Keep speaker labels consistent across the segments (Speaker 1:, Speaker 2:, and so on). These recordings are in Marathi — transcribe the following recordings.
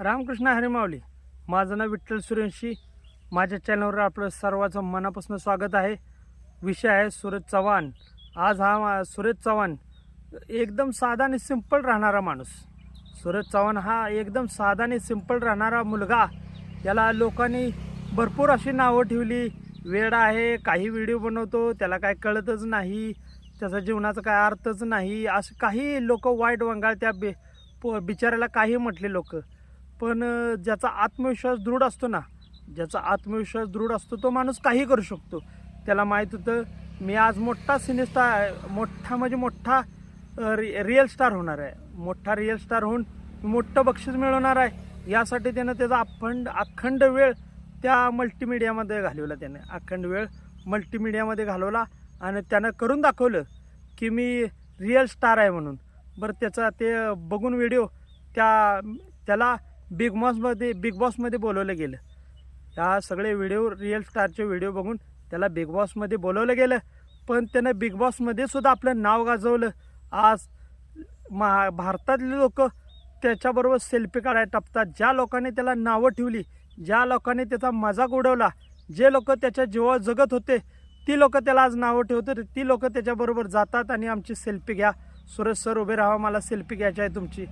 Speaker 1: रामकृष्ण हरिमावली. माझं नाव विठ्ठल सुरेंशी. माझ्या चॅनलवर आपलं सर्वांचं मनापासून स्वागत आहे. विषय आहे सूरज चव्हाण. आज हा मा- सूरज चव्हाण एकदम साधा आणि सिंपल राहणारा माणूस. सूरज चव्हाण हा एकदम साधा आणि सिंपल राहणारा मुलगा. याला लोकांनी भरपूर अशी नावं ठेवली. वेळ आहे काही व्हिडिओ बनवतो त्याला काय कळतच नाही. त्याचा जीवनाचा काय अर्थच नाही. असं काही लोक वाईट वंगाळ त्या बे प बिचाऱ्याला काही म्हटले लोक. पण ज्याचा आत्मविश्वास दृढ असतो ना ज्याचा आत्मविश्वास दृढ असतो तो माणूस काही करू शकतो. त्याला माहीत होतं मी आज मोठा सिनेस्टार मोठा म्हणजे मोठा रि रिअल स्टार होणार आहे. मोठा रिअल स्टार होऊन मोठं बक्षीस मिळवणार आहे. यासाठी त्यानं त्याचा अखंड अखंड वेळ त्या मल्टीमीडियामध्ये घालवला त्याने. अखंड वेळ मल्टीमीडियामध्ये घालवला आणि त्यानं करून दाखवलं की मी रिअल स्टार आहे म्हणून. बरं त्याचा ते बघून व्हिडिओ त्या त्याला बिग बॉसमध्ये बिग बॉसमध्ये बोलवलं गेलं. ह्या सगळे व्हिडिओ रिअल स्टारचे व्हिडिओ बघून त्याला बिग बॉसमध्ये बोलवलं गेलं. पण त्यानं बिग बॉसमध्ये सुद्धा आपलं नाव गाजवलं. आज महा भारतातले लोक त्याच्याबरोबर सेल्फी काढायला टपतात. ज्या लोकांनी त्याला नावं ठेवली ज्या लोकांनी त्याचा मजाक उडवला जे लोक त्याच्या जीवावर जगत होते ती लोक त्याला आज नावं ठेवतात. ती लोक त्याच्याबरोबर जातात आणि आमची सेल्फी घ्या. सुरेश सर उभे राहा मला सेल्फी घ्यायची आहे तुमची.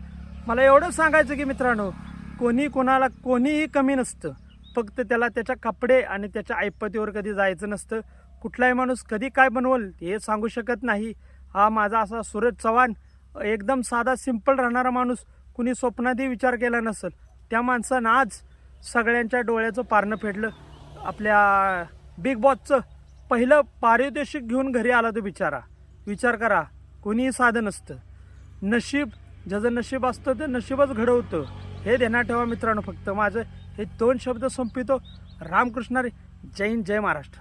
Speaker 1: मला एवढं सांगायचं की मित्रांनो कोणी कोणाला कोणीही कमी नसतं. फक्त त्याला त्याच्या कपडे आणि त्याच्या ऐपतीवर कधी जायचं नसतं. कुठलाही माणूस कधी काय बनवल हे सांगू शकत नाही. हा माझा असा सूरज चव्हाण एकदम साधा सिंपल राहणारा माणूस. कुणी स्वप्नातही विचार केला नसेल त्या माणसानं आज सगळ्यांच्या डोळ्याचं पारणं फेडलं. आपल्या बिग बॉसचं पहिलं पारितोषिक घेऊन घरी आला तो बिचारा. विचार करा कोणीही साधं नसतं. नशीब ज्याचं नशीब असतं ते नशीबच घडवतं. हे ध्यानात ठेवा मित्रांनो फक्त माझं हे दोन शब्द संपितो रामकृष्णारी जैन जय हिंद जय महाराष्ट्र.